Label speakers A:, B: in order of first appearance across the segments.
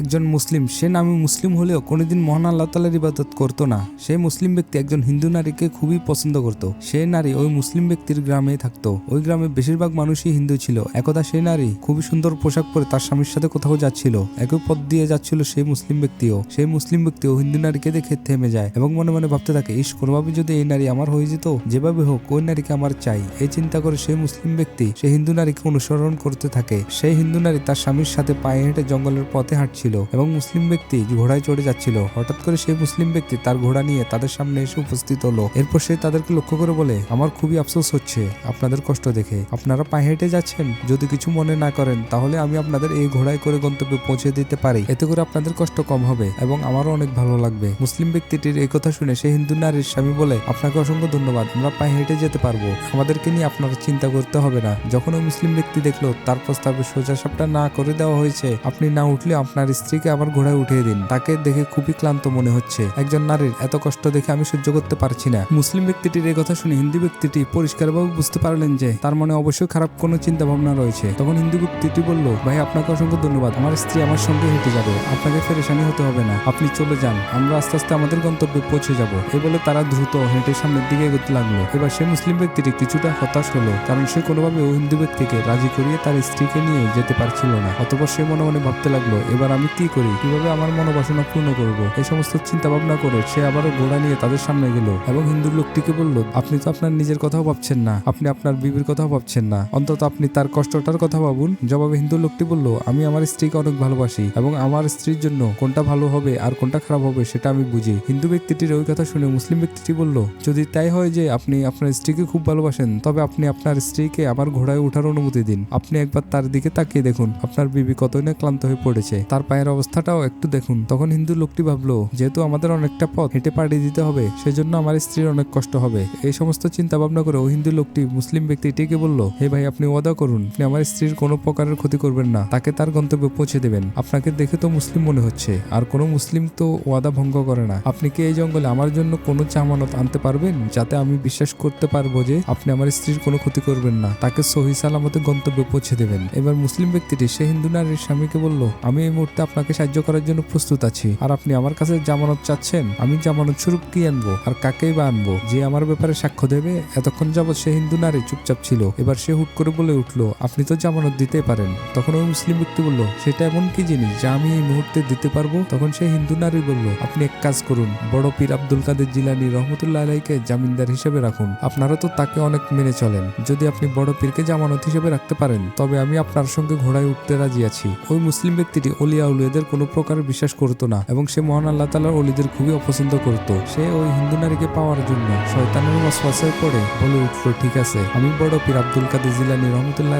A: একজন মুসলিম, সে নামে মুসলিম হলেও কোনোদিন মহান আল্লাহ তালার ইবাদত করতো না। সেই মুসলিম ব্যক্তি একজন হিন্দু নারীকে খুবই পছন্দ করত। সেই নারী ওই মুসলিম ব্যক্তির গ্রামে থাকতো। ওই গ্রামে বেশিরভাগ মানুষই হিন্দু ছিল। একদা সেই নারী খুবই সুন্দর পোশাক পরে তার স্বামীর সাথে কোথাও যাচ্ছিল। একই পথ দিয়ে যাচ্ছিল সেই মুসলিম ব্যক্তিও। সেই মুসলিম ব্যক্তিও হিন্দু নারীকে দেখে থেমে যায় এবং মনে মনে ভাবতে থাকে, ইস কোনোভাবে যদি এই নারী আমার হয়ে যেত, যেভাবে হোক ওই নারীকে আমার চাই। এই চিন্তা করে সেই মুসলিম ব্যক্তি সেই হিন্দু নারীকে অনুসরণ করতে থাকে। সেই হিন্দু নারী তার স্বামীর সাথে পায়ে হেঁটে জঙ্গলের পথে হাঁটছিল। এবং মুসলিম ব্যক্তি ঘোড়ায় চড়ে যাচ্ছিল। হঠাৎ করে সেই মুসলিম ব্যক্তি তার ঘোড়া নিয়ে তাদের সামনে এসে উপস্থিত হলো। এরপর সে তাদেরকে লক্ষ্য করে বলে, আমার খুবই আফসোস হচ্ছে আপনাদের কষ্ট দেখে। আপনারা পায়ে হেঁটে যাচ্ছেন। যদি কিছু মনে না করেন, তাহলে আমি আপনাদের এই ঘোড়ায় করে গন্তব্যে পৌঁছে দিতে পারি। এতে করে আপনাদের কষ্ট কম হবে এবং আমারও অনেক ভালো লাগবে। মুসলিম ব্যক্তিটির এই কথা শুনে সেই হিন্দু নারীর স্বামী বলে, আপনাকে অসংখ্য ধন্যবাদ। আমরা পায়ে হেঁটে যেতে পারব। আমাদেরকে নিয়ে আপনার চিন্তা করতে হবে না। যখন ওই মুসলিম ব্যক্তি দেখল, তার প্রস্তাবে সোজা সাপটা না করে দেওয়া হয়েছে, আপনি না উঠলে আপনার স্ত্রীকে আবার ঘোড়ায় উঠিয়ে দিন। তাকে দেখে খুবই ক্লান্ত মনে হচ্ছে। একজন নারীর এত কষ্ট দেখে আমি সহ্য করতে পারছি না। মুসলিম ব্যক্তিটির এই কথা শুনে হিন্দু ব্যক্তিটি পরিষ্কারভাবে বুঝতে পারলেন যে তার মনে অবশ্যই খারাপ কোনো চিন্তা ভাবনা রয়েছে। তখন হিন্দু ব্যক্তিটি বলল, ভাই, আপনাকে অসংখ্য ধন্যবাদ। আমার স্ত্রী আমার সঙ্গে হেঁটে যাবে। আপনাকে ফেরেশানি হতে হবে না। আপনি চলে যান। আমরা আস্তে আস্তে আমাদের গন্তব্যে পৌঁছে যাব। এ বলে তারা দ্রুত হেঁটে সামনের দিকে এগোতে লাগল। এবার সে মুসলিম ব্যক্তিটি কিছুটা হতাশ হলো, কারণ সে কোনোভাবে হিন্দু ব্যক্তিকে রাজি করিয়ে তার স্ত্রীকে নিয়ে যেতে পারছিল না। অতপর সে মনে মনে ভাবতে লাগল, এবার আমি কি করি? কীভাবে আমার মনোবাসনা পূর্ণ করব? এই সমস্ত চিন্তা ভাবনা করে সে আবারও ঘোড়া নিয়ে তাদের সামনে গেল এবং হিন্দু লোকটিকে বলল, আপনি তো আপনার নিজের কথাও ভাবছেন না। আপনি আপনার বিবির কথাও ভাবছেন না। অন্তত আপনি তার কষ্টটার কথা ভাবুন। জবাবে হিন্দু লোকটি বলল, আমি আমার স্ত্রীকে অনেক ভালোবাসি এবং আমার স্ত্রীর জন্য কোনটা ভালো হবে আর কোনটা খারাপ হবে সেটা আমি বুঝি। হিন্দু ব্যক্তিটির ওই কথা শুনে মুসলিম ব্যক্তিটি বলল, যদি তাই হয় যে আপনি আপনার স্ত্রীকে খুব ভালোবাসেন, তবে আপনি আপনার স্ত্রীকে আমার ঘোড়ায় ওঠার অনুমতি দিন। আপনি একবার তার দিকে তাকিয়ে দেখুন। আপনার বিবি কতই না ক্লান্ত হয়ে পড়েছে। তার পায়ের অবস্থাটাও একটু দেখুন। তখন হিন্দু লোকটি ভাবলো, যেহেতু আমাদের অনেকটা পথ হেঁটে পাড়ি দিতে হবে, সেজন্য আমার স্ত্রীর অনেক কষ্ট হবে। এই সমস্ত চিন্তা ভাবনা করে ও হিন্দু লোকটি মুসলিম ব্যক্তিটিকে বলল, হে ভাই, আপনি ওয়াদা করুন, আপনি আমার স্ত্রীর কোনো প্রকারের ক্ষতি করবেন না। তাকে তার গন্তব্যে পৌঁছে দেবেন। আপনাকে দেখে তো মুসলিম মনে হচ্ছে, আর কোনো মুসলিম তো ওয়াদা ভঙ্গ করে না। আপনি কি এই জঙ্গলে আমার জন্য কোনো জামানত আনতে পারবেন, যাতে আমি বিশ্বাস করতে পারব যে আপনি আমার স্ত্রীর কোনো ক্ষতি করবেন না? তাকে সহি সালামতে গন্তব্যে পৌঁছে দেবেন। এবার মুসলিম ব্যক্তিটি, সে হিন্দু নারীর স্বামীকে বলল, আমি এই মুহূর্তে আপনাকে সাহায্য করার জন্য প্রস্তুত আছি। আর আপনি আমার কাছে জামানত চাচ্ছেন, আমি জামানত স্বরূপ কি আনব। আর কাকেই বা আনব? যে আমার ব্যাপারে সাক্ষ্য দেবে, এতক্ষণ যাবৎ সে হিন্দু নারী চুপচাপ ছিল। এবার সে হুট করে বলে উঠল, আপনি তো জামানত দিতে পারেন। তখন ওই মুসলিম ব্যক্তি বলল, সেটা এমন কি জিনিস যা আমি এই মুহূর্তে দিতে পারব? তখন সে হিন্দু নারী বলল, আপনি এক কাজ করুন, বড় পীর আব্দুল কাদের জিলানি রহমতুল্লাহ আলাইকে জামিনদার হিসেবে রাখুন। আপনারা তো তাকে অনেক মেনে চলেন। যদি আপনি বড় পীরকে জামানত হিসেবে রাখতে পারেন, তবে আমি আপনার সঙ্গে ঘোড়ায় উঠতে রাজি আছি। ওই মুসলিম ব্যক্তিটি অলিয়া উলিয়াদের কোনো প্রকার বিশ্বাস করতো না এবং সে মহান আল্লাহ তালার অলিদের খুবই অপছন্দ করত। সে ওই হিন্দু নারীকে পাওয়ার জন্য শয়তানের ওয়াসওয়াসের পরে বলে উঠল, ঠিক আছে, আমি বড় পীর আব্দুল কাদের জিলানি রহমতুল্লাহ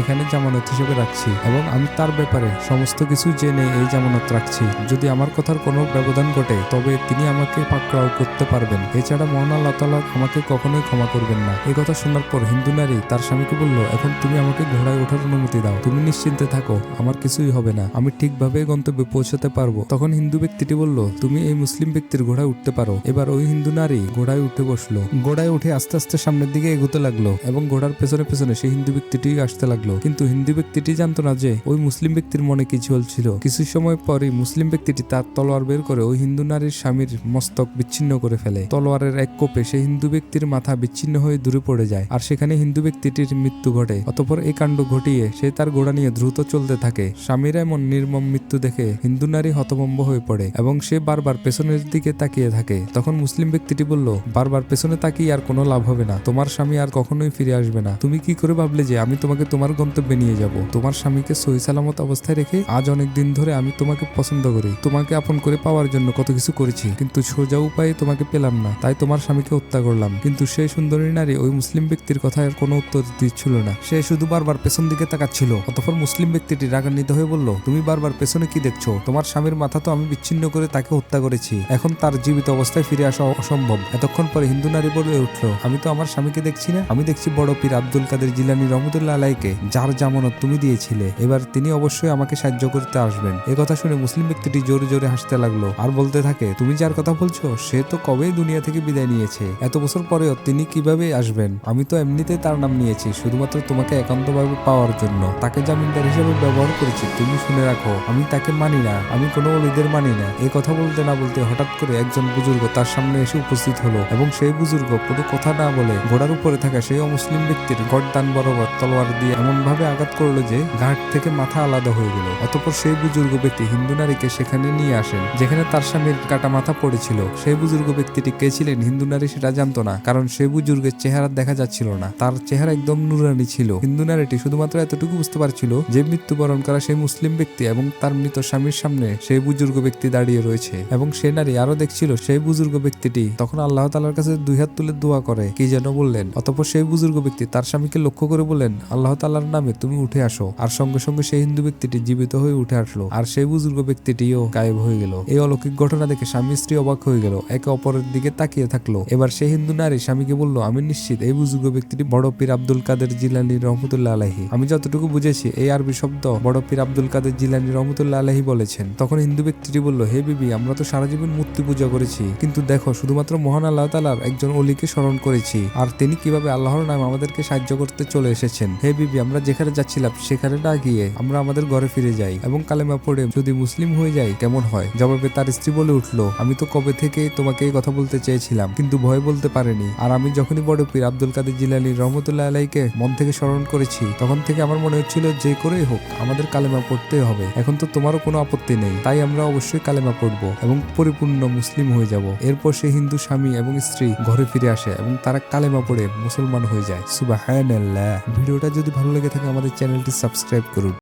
A: এখানে জামানত হিসেবে রাখছি এবং আমি তার ব্যাপারে সমস্ত কিছু জেনে এই জামানত রাখছি। যদি আমার কথার কোনো ব্যবধান ঘটে, তবে তিনি আমাকে পাকড়াও করতে পারবেন। এছাড়া মহান আল্লাহ তালা আমাকে কখনোই ক্ষমা করবেন না। এই কথা শোনার পর হিন্দু নারী তার স্বামীকে বলল, এখন তুমি আমাকে ঘোড়ায় ওঠার অনুমতি দাও। তুমি নিশ্চিন্তে থাকো, আমার কিছুই হবে না। আমি ঠিকভাবে গন্তব্যে পৌঁছাতে পারব। তখন হিন্দু ব্যক্তিটি বলল, তুমি এই মুসলিম ব্যক্তির ঘোড়ায় উঠতে পারো। এবার ওই হিন্দু নারী ঘোড়ায় উঠে বসল। ঘোড়ায় উঠে আস্তে আস্তে সামনের দিকে এগোতে লাগল এবং ঘোড়ার পেছনে পেছনে সেই হিন্দু ব্যক্তিটি আসতে লাগল। কিন্তু হিন্দু ব্যক্তিটি জানতো না যে ওই মুসলিম ব্যক্তির মনে কি চলছিল। কিছু সময় পরে মুসলিম ব্যক্তিটি তার তলোয়ার বের করে ওই হিন্দু নারীর স্বামীর মস্তক বিচ্ছিন্ন করে ফেলে। তলোয়ারের এক কোপে সেই হিন্দু ব্যক্তির মাথা বিচ্ছিন্ন হয়ে দূরে পড়ে যায় আর সেখানে হিন্দু ব্যক্তিটির মৃত্যু ঘটে। অতপর এই কাণ্ড ঘটিয়ে সে তার ঘোড়া নিয়ে দ্রুত চলতে থাকে। স্বামীর এমন নির্মম মৃত্যু দেখে হিন্দু নারী হতভম্ব হয়ে পড়ে এবং সে বারবার পেছনের দিকে তাকিয়ে থাকে। তখন মুসলিম ব্যক্তিটি বলল, বারবার পেছনে তাকিয়ে আর কোনো লাভ হবে না। তোমার স্বামী আর কখনোই ফিরে আসবে না। তুমি কি করে ভাবলে যে আমি তোমাকে তোমার গন্তব্যে নিয়ে যাব? তোমার স্বামীকে সহি সালামত অবস্থায় রেখে আজ অনেক দিন ধরে আমি তোমাকে পছন্দ করি। তোমাকে আপন করে পাওয়ার জন্য কত কিছু করেছি, কিন্তু সোজা উপায়ে তোমাকে পেলাম না। তাই তোমার স্বামীকে হত্যা করলাম। কিন্তু সেই সুন্দরী নারী ওই মুসলিম ব্যক্তির কথায় কোনো উত্তর দিচ্ছিল না। সে শুধু বারবার পেছন দিকে তাকাচ্ছিল। অতঃপর মুসলিম ব্যক্তিটি রাগান্বিত হয়ে বলল, তুমি বারবার পেছনে কি দেখছ? তোমার স্বামীর মাথা তো আমি বিচ্ছিন্ন করে তাকে হত্যা করেছি। এখন তার জীবিত অবস্থায় ফিরে আসা অসম্ভব। এতক্ষণ পরে হিন্দু নারী বলে উঠল, আমি তো আমার স্বামীকে দেখছি না? আমি দেখছি বড় পীর আব্দুল কাদের জিলানি রহমতুল্লাহ আলাইকে, যার জামানত তুমি দিয়েছিলে। এবার তিনি অবশ্যই আমাকে সাহায্য করতে আসবেন। এ কথা শুনে মুসলিম ব্যক্তিটি জোরে জোরে হাসতে লাগল আর বলতে থাকে, তুমি যার কথা বলছো, সে তো কবেই দুনিয়া থেকে বিদায় নিয়েছে। এত বছর পরেও তিনি কীভাবে আসবেন? আমি তো এমনিতেই তার নাম নিয়েছি, শুধুমাত্র তোমাকে একান্তভাবে পাওয়ার জন্য। তাকে জামিনদার হিসেবে ব্যবহার করেছি, তুমি শুনে রাখো। আমি তাকে মানি না, আমি কোনো অলিদের মানি না। এই কথা বলতে না বলতে হঠাৎ করে একজন বুজুর্গ তার সামনে এসে উপস্থিত হলো এবং সেই বুজুর্গ কোনো কথা না বলে ঘোড়ার উপরে থাকা সেই অমুসলিম ব্যক্তির গর্দান বরাবর তলোয়ার দিয়ে এমন ভাবে আঘাত করল যে ঘাট থেকে মাথা আলাদা হয়ে গেল। অতপর সেই বুজুর্গ ব্যক্তি হিন্দু নারীকে সেখানে নিয়ে আসেন, যেখানে তার স্বামীর কাটা মাথা পড়েছিল। সেই বুজুর্গ ব্যক্তিটি কে ছিলেন হিন্দু নারী সেটা জানতো না, কারণ সেই বুজুর্গের চেহারা দেখা যাচ্ছিল না। তার চেহারা একদম নুরানি ছিল। হিন্দু নারীটি শুধুমাত্র এতটুকু বুঝতে পারছিল যে মৃত্যুবরণ করা সেই মুসলিম ব্যক্তি এবং তার মৃত স্বামীর সামনে সেই বুজুর্গ ব্যক্তি দাঁড়িয়ে রয়েছে এবং সে নারী আরও দেখছিল সেই বুজুর্গ ব্যক্তিটি। তখন আল্লাহ তালার কাছে দুই হাত তুলে দোয়া করে, কি যেন বললেন। অতপর সেই বুজুর্গ ব্যক্তি তার স্বামীকে লক্ষ্য করে বললেন, আল্লাহ তালার নামে তুমি উঠে আসো। আর সঙ্গে সঙ্গে সেই হিন্দু ব্যক্তিটি জীবিত হয়ে উঠে আসলো। আর সেই বুজুর্গ ব্যক্তিটিও গায়েব হয়ে গেল। এই অলৌকিক ঘটনা দেখে স্বামী স্ত্রী অবাক হয়ে গেল, একে অপরের দিকে তাকিয়ে থাকল। এবার সেই হিন্দু নারী স্বামীকে বলল, আমি নিশ্চিত এই বুজুর্গ ব্যক্তিটি বড় পীর আব্দুল কাদের জিলানি রহমতুল্লাহ আলাহি আমি যতটুকু বুঝেছি, এই আরবি শব্দ বড় পীর আব্দুল কাদের জিলানি রহমতুল্লাহ আলাহি বলেছেন, তখন হিন্দু ব্যক্তিটি বলল, হে বিবি, আমরা তো সারা জীবন মূর্তি পূজা করেছি, কিন্তু দেখো, শুধুমাত্র মহান আল্লাহ তালার একজন অলিকে স্মরণ করেছি, আর তিনি কীভাবে আল্লাহর নাম আমাদেরকে সাহায্য করতে চলে এসেছেন। হে বিবি, আমরা যেখানে যাচ্ছিলাম, সেখানে না গিয়ে আমরা আমাদের ঘরে ফিরে যাই এবং কালেমা পড়ে যদি মুসলিম হয়ে যাই, কেমন হয়? জবাবে তার স্ত্রী বলে উঠল, আমি তো কবে থেকে তোমাকে এই কথা বলতে চেয়েছিলাম, কিন্তু ভয় বলতে পারেনি। আর আমি যখনই বড় পীর আব্দুল কাদের জিলানি রহমতুল্লাহ আলাইকে মন থেকে স্মরণ করেছি, তখন থেকে আমার মনে হচ্ছিল যে করেই হোক, আমাদের কালেমা পড়তে হবে। এখন তো তোমারও কোনো আপত্তি নেই, তাই আমরা অবশ্যই কালেমা পড়ব এবং পরিপূর্ণ মুসলিম হয়ে যাব। এরপর সে হিন্দু স্বামী এবং স্ত্রী ঘরে ফিরে আসে এবং তারা কালেমা পড়ে মুসলমান হয়ে যায়। সুবাহ ভিডিওটা যদি ভালো লেগে থাকে আমাদের চ্যানেলটি সাবস্ক্রাইব করুন।